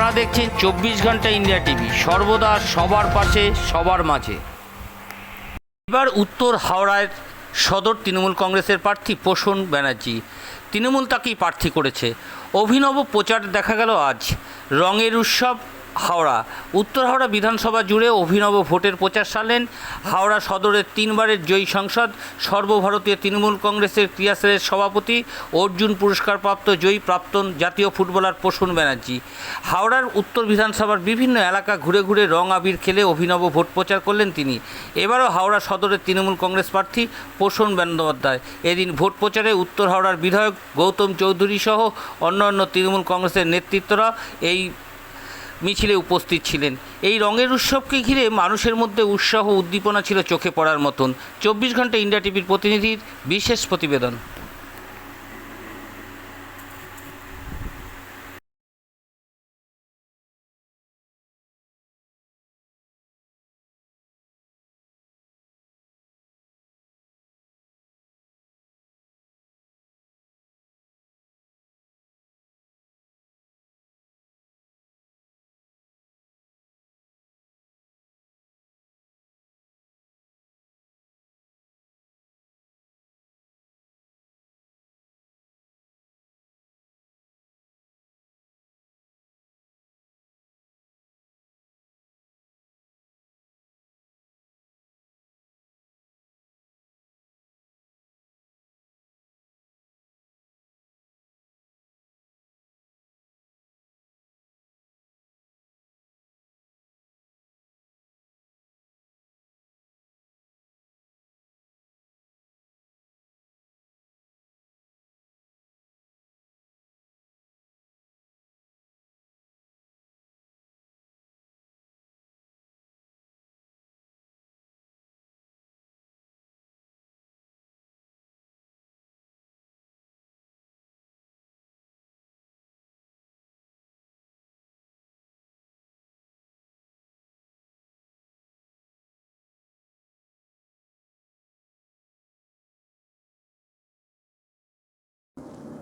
আপনারা দেখছেন চব্বিশ ঘণ্টা ইন্ডিয়া টিভি। সর্বদা সবার পাশে, সবার মাঝে। এবার উত্তর হাওড়ায় সদর তৃণমূল কংগ্রেসের প্রার্থী পোষণ ব্যানার্জি। তৃণমূল তাকেই প্রার্থী করেছে। অভিনব প্রচার দেখা গেল আজ। রঙের উৎসব হাওড়া। উত্তর হাওড়া বিধানসভা জুড়ে অভিনব ভোটের প্রচার সারলেন হাওড়া সদরের তিনবারের জয়ী সংসদ, সর্বভারতীয় তৃণমূল কংগ্রেসের ক্রিয়াশীলের সভাপতি, অর্জুন পুরস্কারপ্রাপ্ত জয়ী প্রাক্তন জাতীয় ফুটবলার পোষণ ব্যানার্জি। হাওড়ার উত্তর বিধানসভার বিভিন্ন এলাকা ঘুরে ঘুরে রং আবির খেলে অভিনব ভোট প্রচার করলেন তিনি। এবারও হাওড়া সদরের তৃণমূল কংগ্রেস প্রার্থী পোষণ বন্দ্যোপাধ্যায়। এদিন ভোট প্রচারে উত্তর হাওড়ার বিধায়ক গৌতম চৌধুরী সহ অন্যান্য তৃণমূল কংগ্রেসের নেতৃত্বরা এই মিছিলে উপস্থিত ছিলেন। এই রঙের উৎসবকে ঘিরে মানুষের মধ্যে উৎসাহ উদ্দীপনা ছিল চোখে পড়ার মতন। চব্বিশ ঘণ্টা ইন্ডিয়া টিভির প্রতিনিধির বিশেষ প্রতিবেদন।